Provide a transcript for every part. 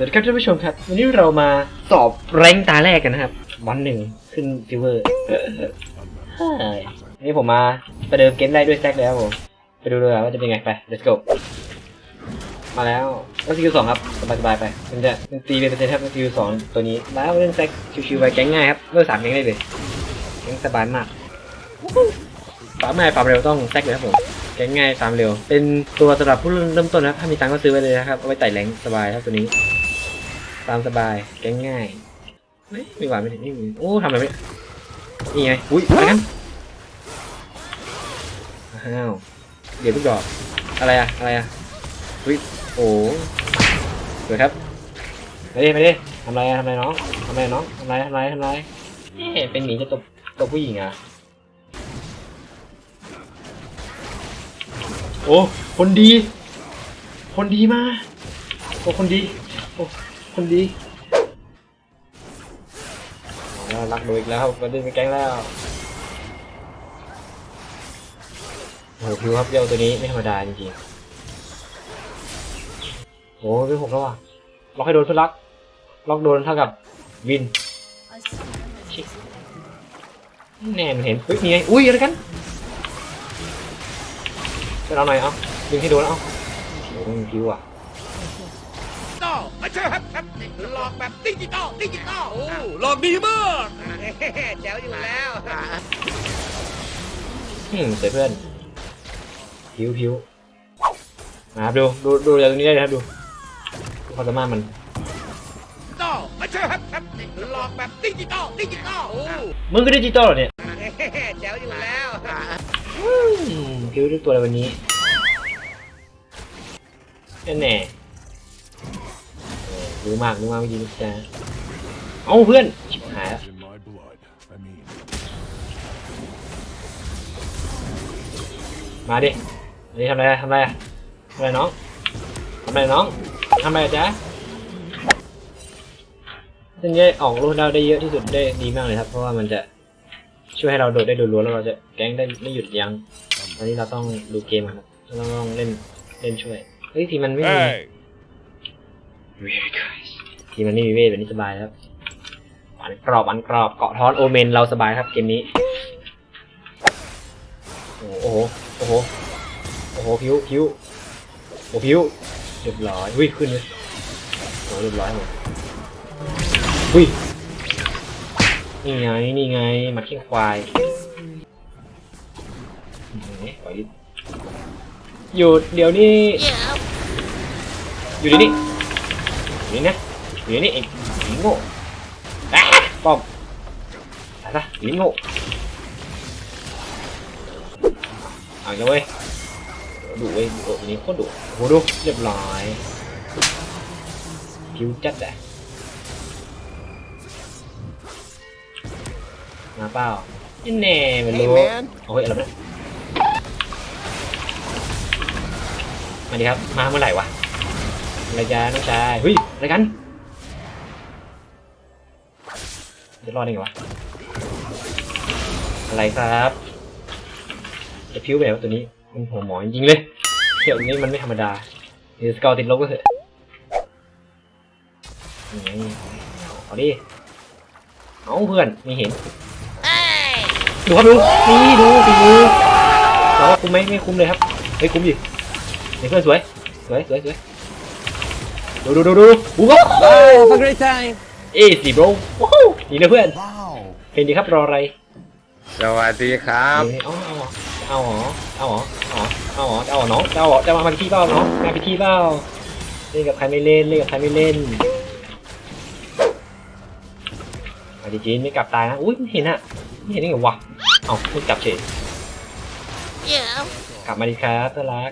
สวัสดีครับท่านผู้ชมครับ วันนี้เรามาสอบแรงตาแรกกันนะครับ วันหนึ่งขึ้นซิเวอร์นี่ผมมาประเดิมเกมได้ด้วยแซกแล้วผมไปดูเลยว่าจะเป็นไงไป let's go มาแล้วก็สกิลสองครับสบายๆไป มันจะมันตีเป็นเปอร์เซ็นต์ครับสกิลสองตัวนี้แล้วเล่นแซกชิวๆไปแก๊งง่ายครับเมื่อสามแก๊งได้เลยแก๊งสบายมากฟาร์มง่ายฟาร์มเร็วต้องแซกเลยครับผมแก๊งง่ายฟาร์มเร็ว เป็นตัวสำหรับผู้เริ่มต้นนะครับถ้ามีตังก็ซื้อไปเลยนะครับเอาไว้ไต่แรงสบายครับตัวนี้ ตามสบายแก๊งง่ายไม่ไม่หวานไม่ถึงนี่โอ้ทำอะไรไม่นี่ไงอุ้ยอะไรกันอ้าวเดี๋ยวลูกดอกอะไรอะอะไรอะอุ้ยโอ้สวยครับไปดิไปดิทำอะไรอะทำอะไรน้องทำอะไรน้องทำอะไรทำอะไรทำอะไรเอ๊ะเป็นหมีจะตบตบผู้หญิงอะโอ้คนดี คนดีมากโอ้คนดีโอ้ คนดีเอาแล้วรักดูอีกแล้วมาดึงไปแก๊งแล้วโอ้โหพิวครับเย้าตัวนี้ไม่ธรรมดาจริงๆโอ้เป็นหกแล้วว่ะล็อกให้โดนเพื่อนรัก ล็อกโดนเท่ากับวินแน่มันเห็นอุ้ยนี่ไงอุ้ยอะไรกันไปเอาหน่อยเอาดึงให้โดนเอาโอ้ยพิวอะดิจิตอ ลไม่ใช่ครับครับหลอกแบบดิจิตอลดิจิตอลโอ้หลอกดีมากแจ๋วอยู่แล้วอืมเสียเพื่อนพิวพิวมาครับดูดูดูจากตรงนี้ได้เลยครับดูดูความสามารถมันดิจิตอลไม่ใช่ครับครับหลอกแบบดิจิตอลดิจิตอลโอ้มึงก็ดิจิตอลเหรอเนี่ยแจ๋วอยู่แล้วอืมพิวทุกตัวเลยวันนี้แน่แน่เออ รู้มากรู้มากไม่ดีนะจ๊ะเอ้าเพื่อนชิบหายแล้วมาดิมาดิทำอะไรทำอะไรทำอะไรน้องทำอะไรน้องทำอะไรจ๊ะซึ่งจะออกลูกดาวได้เยอะที่สุดได้ดีมากเลยครับ เพราะว่ามันจะช่วยให้เราโดดได้โดดรัวแล้วเราจะแก๊งได้ไม่หยุดยั้งตอนนี้เราต้องดูเกมอะครับเราต้องเล่นเล่นช่วยเฮ้ยทีมันไม่มี ทีมันไม่มีเวทแบบนี้สบายครับหวานกรอบหวานกรอบเกาะท้อนโอเมนเราสบายครับเกมนี้ โอ้โหโอ้โหโอ้โหพิวพิวโอ้พิวเรียบร้อยอุ้ยขึ้นเลยโอ้เรียบร้อยหมดอุ้ยนี่ไงนี่ไงมาเขี้ยงควายหนขอยึดหยุดเดี๋ยวนี้ อยู่เดี๋ยวนี้อยู่นี่นะ เดี๋ยวนี้ไอ้หญิงโง่อะป้อมตายซะหญิงโง่เอาจังเว้ยดุเว้ยดุอันนี้โคตรดุโหดูเรียบร้อยผิวจัดอะมาเปล่านี่แน่ไม่รู้โอ้ยอะไรนะมาดิครับ มาเมื่อไหร่วะอะไรจ้าน้องชายเฮ้ยอะไรกัน จะรอดได้ไงวะ อะไรครับจะพิ้วไปไหนวะตัวนี้ มันหัวหมอจริงๆเลยเที่ยวนี้มันไม่ธรรมดาเดี๋ยวสเกลติดลบก็เถอะนี่ไงเอาดิเอาเพื่อนไม่เห็นดูครับดูนี่ดูฝีมือเราว่าคุ้มไหมไม่คุ้มเลยครับไม่คุ้มดิเพื่อนสวยสวยสวยสวยดูดูดูดูบู๊ Bye have a great time เอ้สิบรว้าวนี่นะเพื่อน wow. เป็นดีครับรออะไร สวัสดีครับ เอาเอาเหรอเอาเหรอเอาเหรอเอาเหรอเอาเหรอน้องเอาเหรอจะมาพิธีเปล่าน้องมาพิธีเปล่าเล่นกับใครไม่เล่นเล่นกับใครไม่เล่นมาดิจีนไม่กลับตายนะ อุ้ยไม่เห็นอะไม่เห็นได้ไงวะ เอาไม่กลับเฉยกลับมาดีครับตัวรัก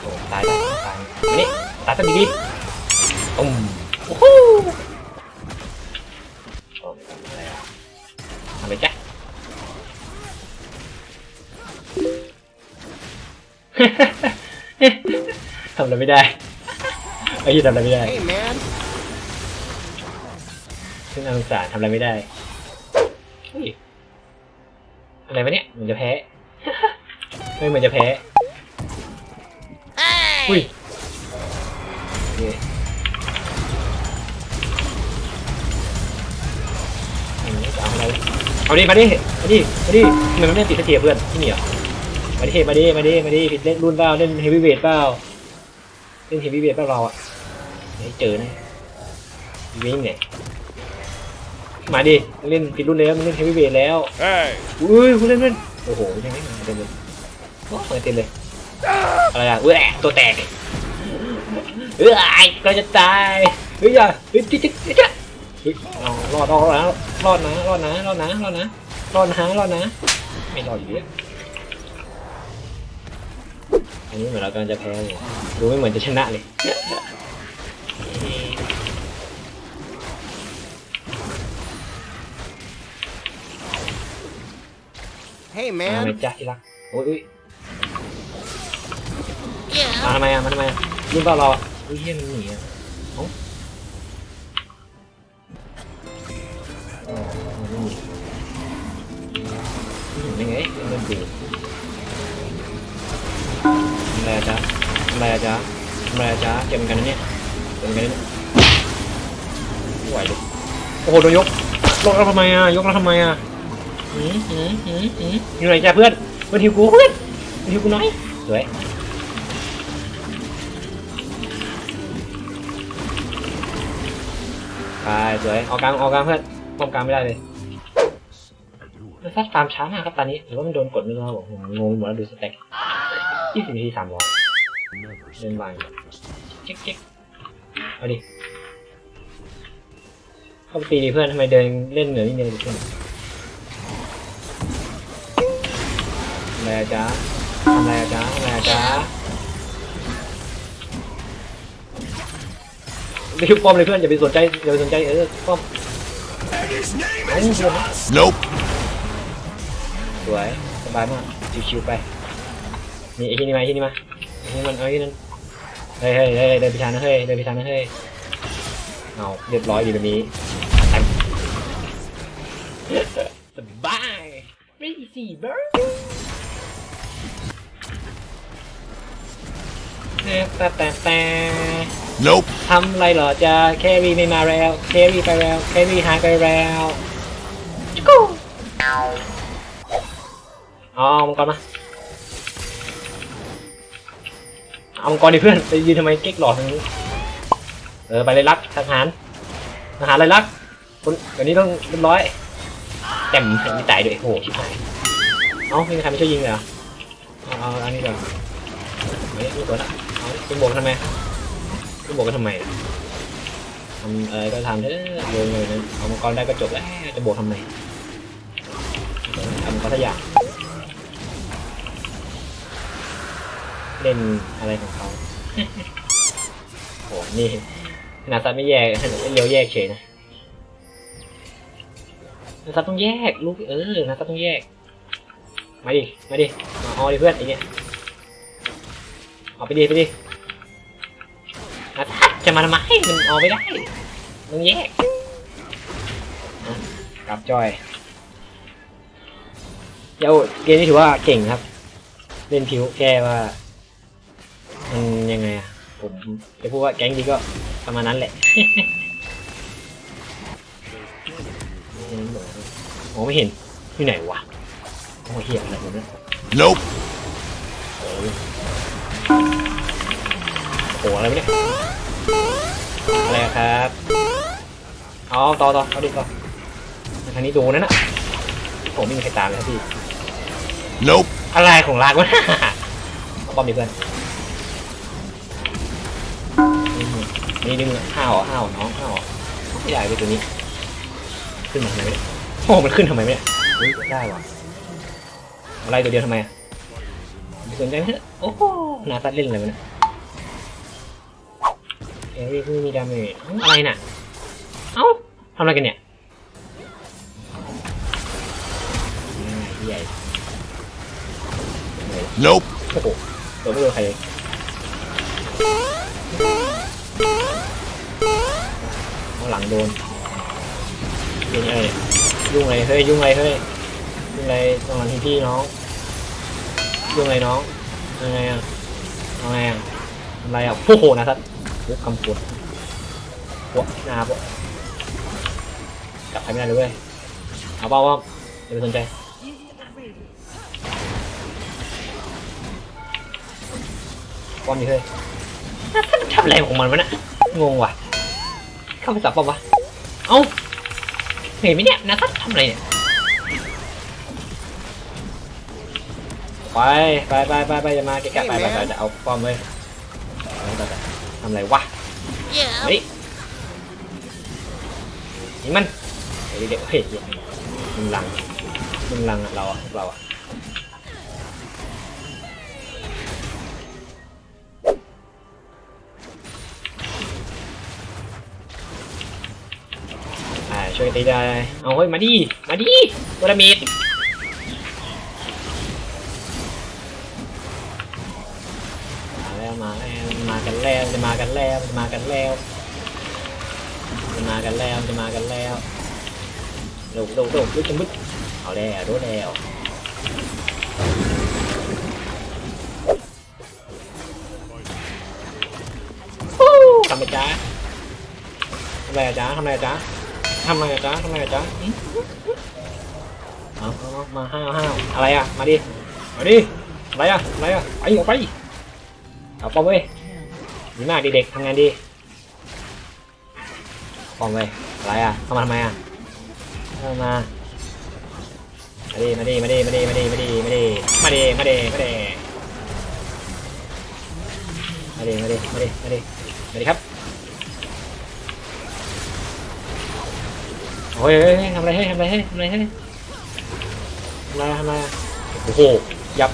โอ้ตายแล้วตายมานี่ตายซะดีๆตุ้ม โอ้โหโอ้ไม่ทำอะไรอะทำไปจ้ะทำอะไรไม่ได้ไอ้ยี่ทำอะไรไม่ได้ Hey man ซึ่งน่าสงสารทำอะไรไม่ได้เฮ้ยอะไรวะเนี่ยเหมือนจะแพ้ไม่เหมือนจะแพ้อุ้ย อาอะไรเอาดิมาดิมาดิมาดิทำไมมันไม่ติดสเตียเพื่อนที่นี่เหรอมาดิมาดิมาดิมาดิผิดเล่นรุ่นเปล่าเล่นเฮฟวีเวทเปล่าเล่นเฮฟวีเวทเปล่าเราอะไม่เจอนะวิ่งเนี่ยมาดิเล่นผิดรุ่นแล้วมันเล่นเฮฟวีเวทแล้ว Hey! อุ้ยคุณเล่นเล่นโอ้โหยังไม่มาเต็มเลยโอ้มาเต็มเลยอะไรอะเอ้ยตัวแตกเอ้ยก็จะตายเฮ้ยอย่าเฮ้ยจิ๊ดจิ๊ดจิ๊ดจิ๊ด เฮ้ยเอารอดรอดนะรอดนะรอดนะรอดนะรอดนะรอดนะรอดนะไม่รอดอยู่ดีอะอันนี้เหมือนเรากำลังจะแพ้เลยดูไม่เหมือนจะชนะเลย Hey มา man! ไหมจ๊ะที่รักโอ้ยอุ้ยมาทำไมอะมาทำไมอะรุ่นเปล่าเราอะอุ้ยเฮียมันหนีอะ เอ้าอ๋อมันไม่หนีไม่หนีไงเล่นดูทำอะไรอ่จ๊ะทำอะไรอ่จ๊ะทำอะไรอ่จ๊ะเก็บเหมือนกันนะเนี่ยเก็บเหมือนกันนะเนี่ยไหวเลยโอ้โหโดนยกยกเราทำไมอะยกเราทำไมอะหืมหืมหืมหืมอยู่ไหนจ้ะเพื่อนเพื่อนหิวกูเพื่อนเพื่อนหิวกูน้อยสวยไปสวยเอากลางเอากลางเพื่อน ป้องกลางไม่ได้เลยมันซัดตาร์มช้ามากครับตอนนี้หรือว่ามันโดนกดไม่รู้ครับผมผมงงหมดแล้วดูสเต็กยี่สิบนาทีสามร้อยเล่นวางเจ๊กเจ๊กเอาดิเข้าไปตีดิเพื่อนทำไมเดินเล่นเหนือนี่เดินเพื่อนทำอะไรอะจ๊ะทำอะไรอะจ๊ะทำอะไรอะจ๊ะรีบป้อมเลยเพื่อนอย่าไปสนใจอย่าไปสนใจเออป้อม And his name เอาเพื่อนนะ Nope! สวยสบายมากชิวๆไปนี่ไอ้ที่นี่มาไอ้ที่นี่มาไอ้ที่มันเอาไอ้ที่นั่นเฮ้ยเฮ้ยเฮ้ยเดินไปทางนะเฮ้ยเดินไปทางนะเฮ้ยเอาเรียบร้อยดีแบบนี้สบายไม่สี่เบิร์ แต่แต่แต่แต่ Nope! ทำอะไรเหรอจะแครีไม่มาแล้วแครีไปแล้วแครีหายไปแล้วจุ๊กกูเอาเอามังกรมาเอามังกรดิเพื่อนไปยืนทำไมเก๊กหลอดทางนี้เออไปเลยรักทหารทหารเลยรักคนเดี๋ยวนี้ต้องเรียบร้อยแจ่มมีตายด้วยโอ้โหชิบหายเอ้าไม่มีใครไม่ช่วยยิงเลยเหรอเอาเอาอันนี้ก่อนเฮ้ยไม่กดละเอา คุณบวกทำไมก็บอกกันทำไมทำอะไรก็ทำเถอะโยนเลยนะเอามังกรได้ก็จบแล้วจะบวกทำไมทำก็ทุกอยางเล่นอะไรของเขาโหนี่ขนาดซัดไม่แยกเลี้ยวแยกเฉยนะนาซัดต้องแยกลูกเออนาซัดต้องแยก มาดิ มาดิ มาเอดิเพื่อนไอเนี่ย เอาไปดิไปดิจะมาทำไมมันออกไม่ได้มึงแยกอ่กลับจอยเดี๋ยวเกมนี้ถือว่าเก่งครับ เล่นผิวแก้ว่ามันยังไงอะผมจะพูดว่าแก๊งดีก็ประมาณนั้นแหละโอ้ไม่เห็นที่ไหนวะโอ้เหี้ยอะไรผมเนี่ย Nope! โอ้ โอ้อะไรวะเนี่ยอะไรอะครับเอาต่อต่อเอาดิต่อทางนี้ดูนั่นน่ะผมไม่มีใครตามเลยครับพี่ Nope! อะไรของลากวะเอาป้อมดิเพื่อนนี่ดึงห้าวเหรอห้าวเหรอน้องห้าวเหรอไม่ใหญ่ไปตัวนี้ ขึ้นมาทำไมไม่ได้โอ้มันขึ้นทำไมไม่ได้เฮ้ยได้ว่ะอะไรตัวเดียวทำไมอะไม่สนใจไหมโอ้โห นาซัดเล่นอะไรวะเนี่ยเอ้ยเพิ่งมีดาเมจเอ้าอะไรน่ะ เอ้าทำอะไรกันเนี่ยอ่าใหญ่ Nope! โอ้โหโดนไม่โดนใครเลยเอาหลังโดนยุ่งอะไรเนี่ยยุ่งอะไรเฮ้ยยุ่งอะไรเฮ้ยยุ่งอะไรตรงหลังที่พี่น้องยุ่งอะไรน้องยังไงอะ อาไงอะทำอะไรอะโอ้โหนะทัดยุกกำปวดปวดหน้าปวดกลับไปไม่ได้เลยเว้ยเอาเปล่าว่าอย่าไปสนใจป้อมนี่เฮ้ยทำอะไรของมันวะเนี่ยงงว่ะ เข้าไปสับป้อมวะ เอ้าเห็นไหมเนี่ยนาทัศทำอะไรเนี่ย ไปไปไปไปไปจะมาเกะกะไปไปไปจะเอาป้อมเลยไปไปไปทำอะไรวะมาดิยิงมันเฮ้ยเด็กเฮ้ยมึงลังมึงลังอะเราอะเราอะอ่าช่วยตีได้ เอาเฮ้ยมาดิ มาดิวรามิด มากันแล้วจะมากันแล้วจะมากันแล้วจะมากันแล้วโดดโดดโดดลุกจมุดเอาแล้วรู้แล้วทำไมจ๊ะทำไรอะจ๊ะทำไรอะจ๊ะทำไรอะจ๊ะทำไรอะจ๊ะเอามาห้าวห้าวอะไรอะ มาดิ มาดิ อะไรอะ อะไรอะ ไปออกไป เอาป้อมเว้ย ดีมากดีเด็กทำงานดีป้อมเว้ยอะไรอะเข้ามาทำไมอะเข้ามามาดิมาดิมาดิมาดิมาดิมาดิมาดิมาดิมาดิมาดิมาดิมาดิมาดิมาดิมาดิมาดิครับโอ้ยทำอะไรให้ทำอะไรให้ทำอะไรให้ทำอะไรทำอะไรโอ้โหยับ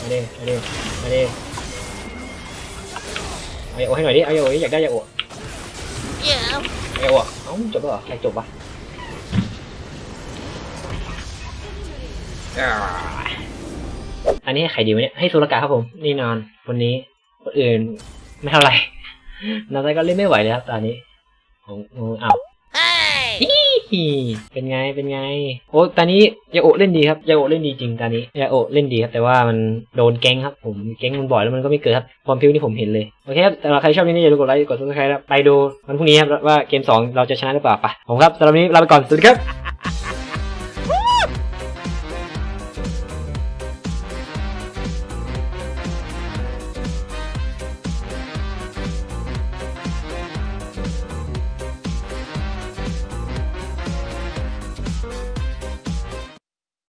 มาดิมาดิมาดิ เอาอย่าโอให้หน่อยดิเอาอย่าโออยากได้อย่าโอเอาอย่าโอเอ้าจบแล้วเหรอใครจบวะอันนี้ให้ใครดีวะเนี่ยให้สุรกาครับผมนี่นอนวันนี้คนอื่นไม่เท่าไหร่นาไซก็เล่นไม่ไหวเลยครับตอนนี้ผมอ้าว เป็นไงเป็นไง โอ้ตอนนี้ยาโอะเล่นดีครับยาโอะเล่นดีจริงตอนนี้ยาโอะเล่นดีครับแต่ว่ามันโดนแก๊งครับผมแก๊งมันบ่อยแล้วมันก็ไม่เกิดครับความพิวนี่ผมเห็นเลยโอเคครับแต่ใครชอบนี้อย่าลืมกดไลค์กดซับสไครต์ไปดูวันพรุ่งนี้ครับว่าเกมสองเราจะชนะหรือเปล่าไปผมครับสำหรับวันนี้ลาไปก่อนสวัสดีครับ